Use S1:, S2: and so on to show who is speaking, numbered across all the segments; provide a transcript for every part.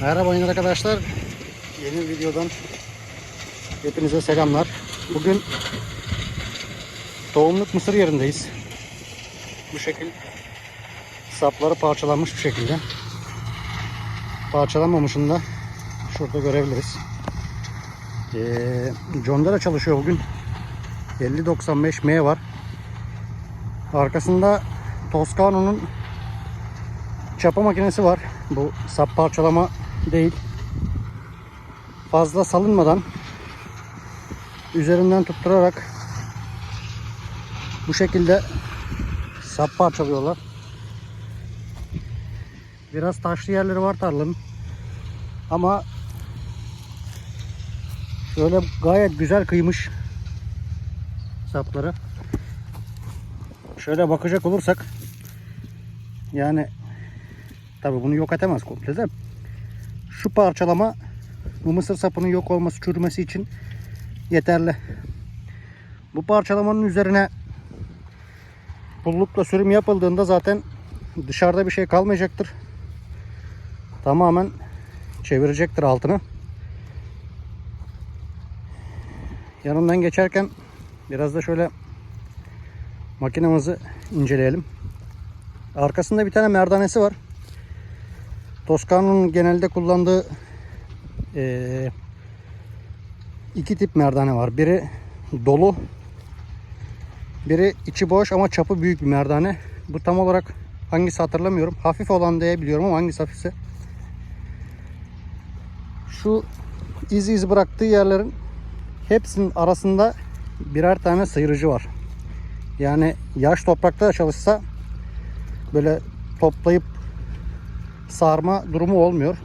S1: Merhaba arkadaşlar. Yeni videodan hepinize selamlar. Bugün tohumluk mısır yerindeyiz. Bu şekil sapları parçalanmış bir şekilde. Parçalanmamışını da şurada görebiliriz. Ee, Condara çalışıyor bugün. 5095M var. Arkasında Toscano'nun çapa makinesi var. Bu sap parçalama değil. Fazla salınmadan üzerinden tutturarak bu şekilde sap parçalıyorlar. Biraz taşlı yerleri var tarlanın. Ama şöyle gayet güzel kıymış sapları. Şöyle bakacak olursak yani tabi bunu yok edemez komple de şu parçalama bu mısır sapının yok olması çürümesi için yeterli. Bu parçalamanın üzerine pullukla sürüm yapıldığında zaten dışarıda bir şey kalmayacaktır. Tamamen çevirecektir altını. Yanından geçerken biraz da şöyle makinamızı inceleyelim. Arkasında bir tane merdanesi var. Toscano'nun genelde kullandığı eee, iki tip merdane var. Biri dolu, biri içi boş ama çapı büyük bir merdane. Bu tam olarak hangisi hatırlamıyorum. Hafif olan diye biliyorum ama hangisi hafifse. Şu iz iz bıraktığı yerlerin hepsinin arasında birer tane sıyırıcı var. Yani yaş toprakta da çalışsa böyle toplayıp sarma durumu olmuyor.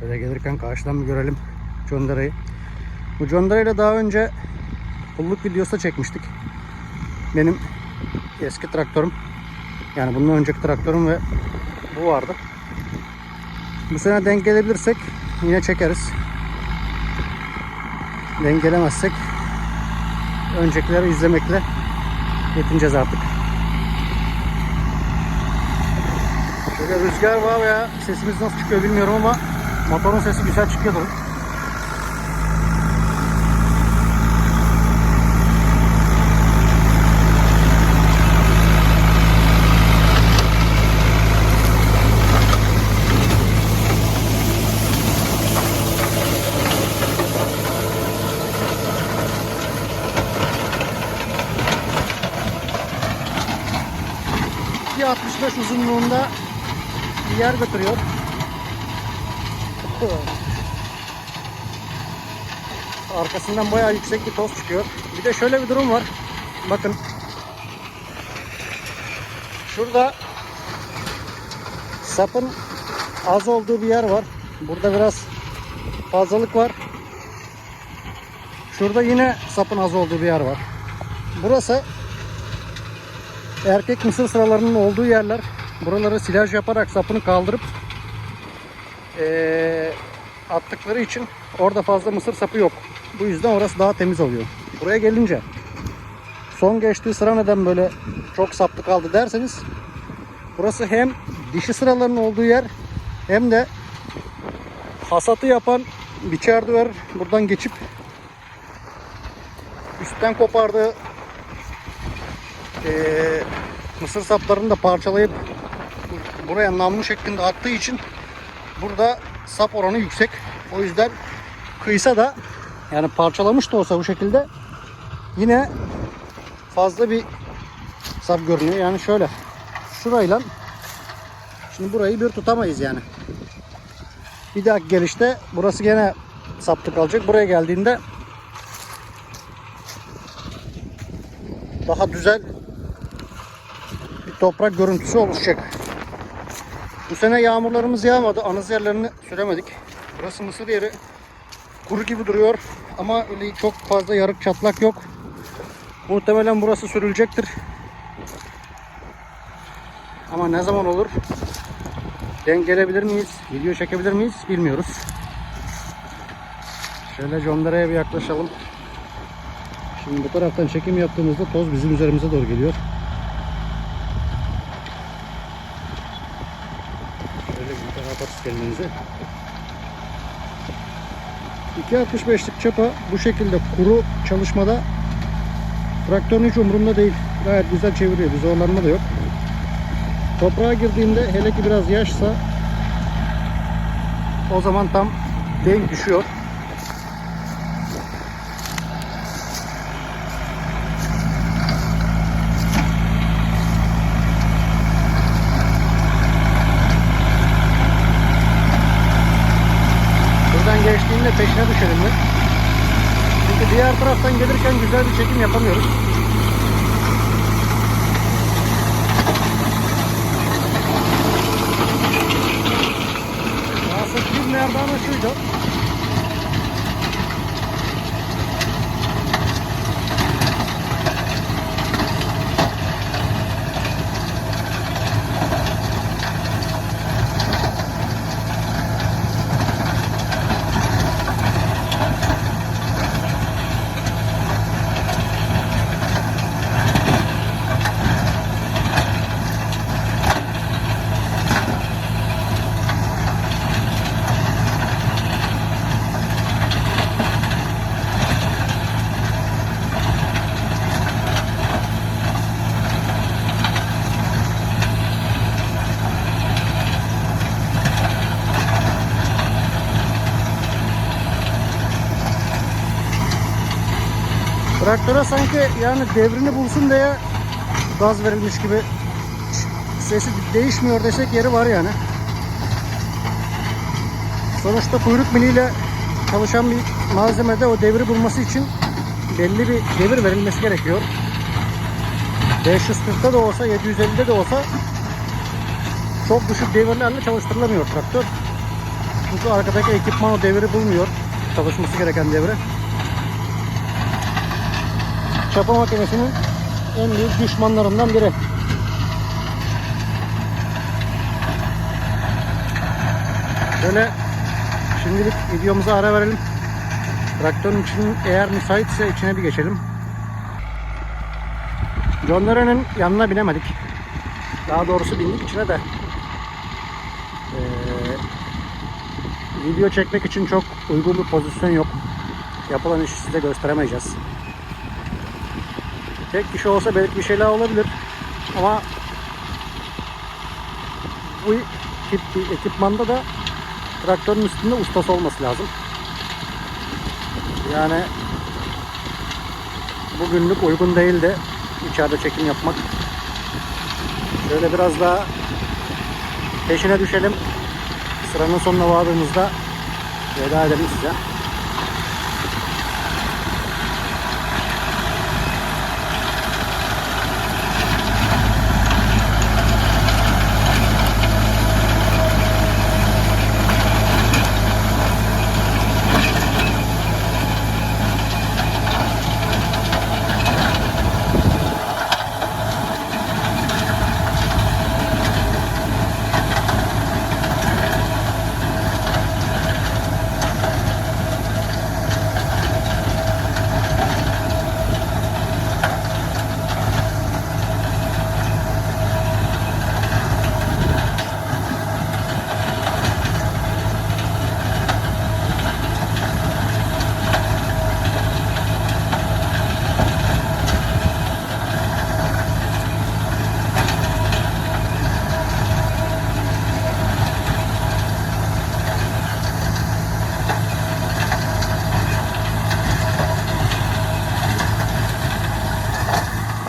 S1: Şöyle gelirken karşıdan bir görelim Condara'yı. Bu Condara'yla daha önce pulluk videosu çekmiştik. Benim eski traktörüm. Yani bundan önceki traktörüm ve bu vardı. Bu sene denk gelebilirsek yine çekeriz. Denk gelemezsek öncekileri izlemekle yetineceğiz artık. Şöyle rüzgar var veya sesimiz nasıl çıkıyor bilmiyorum ama motorun sesi güzel çıkıyordur. ...2.65 uzunluğunda bir yer götürüyor. Arkasından bayağı yüksek bir toz çıkıyor. Bir de şöyle bir durum var. Bakın. Şurada sapın az olduğu bir yer var. Burada biraz fazlalık var. Şurada yine sapın az olduğu bir yer var. Burası erkek mısır sıralarının olduğu yerler. Buraları silaj yaparak sapını kaldırıp eee, attıkları için orada fazla mısır sapı yok. Bu yüzden orası daha temiz oluyor. Buraya gelince son geçtiği sıra neden böyle çok saplı kaldı derseniz burası hem dişi sıraların olduğu yer hem de hasatı yapan biçerdiver buradan geçip üstten kopardığı eee, mısır saplarını da parçalayıp buraya namlu şeklinde attığı için burada sap oranı yüksek. O yüzden kıysa da yani parçalamış da olsa bu şekilde yine fazla bir sap görünüyor. Yani şöyle şurayla şimdi burayı bir tutamayız yani. Bir dahaki gelişte burası gene saplı kalacak. Buraya geldiğinde daha güzel bir toprak görüntüsü oluşacak. Bu sene yağmurlarımız yağmadı. Anız yerlerini süremedik. Burası mısır yeri. Kuru gibi duruyor. Ama öyle çok fazla yarık çatlak yok. Muhtemelen burası sürülecektir. Ama ne zaman olur? Denk gelebilir miyiz? Video çekebilir miyiz? Bilmiyoruz. Şöyle Condara'ya bir yaklaşalım. Şimdi bu taraftan çekim yaptığımızda toz bizim üzerimize doğru geliyor. Kapatıp kendinizi. 2.65'lik çapa bu şekilde kuru çalışmada traktörün hiç umurunda değil. Gayet güzel çeviriyor. Bir zorlanma da yok. Toprağa girdiğinde hele ki biraz yaşsa o zaman tam denk düşüyor. Buradan peşine düşelim mi? Çünkü diğer taraftan gelirken güzel bir çekim yapamıyoruz. Asıl bir merdana şuydu. Traktöre sanki yani devrini bulsun diye gaz verilmiş gibi sesi değişmiyor desek yeri var yani. Sonuçta kuyruk miliyle çalışan bir malzemede o devri bulması için belli bir devir verilmesi gerekiyor. 540'da da olsa 750'de de olsa çok düşük devirlerle çalıştırılamıyor traktör. Çünkü arkadaki ekipman o devri bulmuyor. Çalışması gereken devri. Çapa makinesinin en büyük düşmanlarından biri. Böyle şimdilik videomuza ara verelim. Traktörün için eğer müsaitse içine bir geçelim. John yanına binemedik. Daha doğrusu bindik içine de. Ee, video çekmek için çok uygun bir pozisyon yok. Yapılan işi size gösteremeyeceğiz. Tek kişi olsa belki bir şeyler olabilir. Ama bu tip bir ekipmanda da traktörün üstünde ustası olması lazım. Yani bugünlük uygun değil de içeride çekim yapmak. Şöyle biraz daha peşine düşelim. Sıranın sonuna vardığımızda veda edelim size.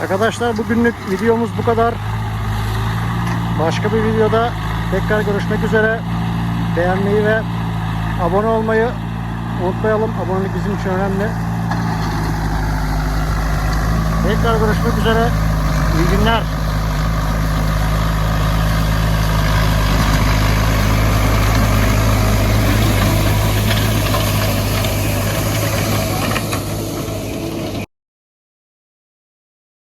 S1: Arkadaşlar bugünlük videomuz bu kadar. Başka bir videoda tekrar görüşmek üzere. Beğenmeyi ve abone olmayı unutmayalım. Abonelik bizim için önemli. Tekrar görüşmek üzere. İyi günler.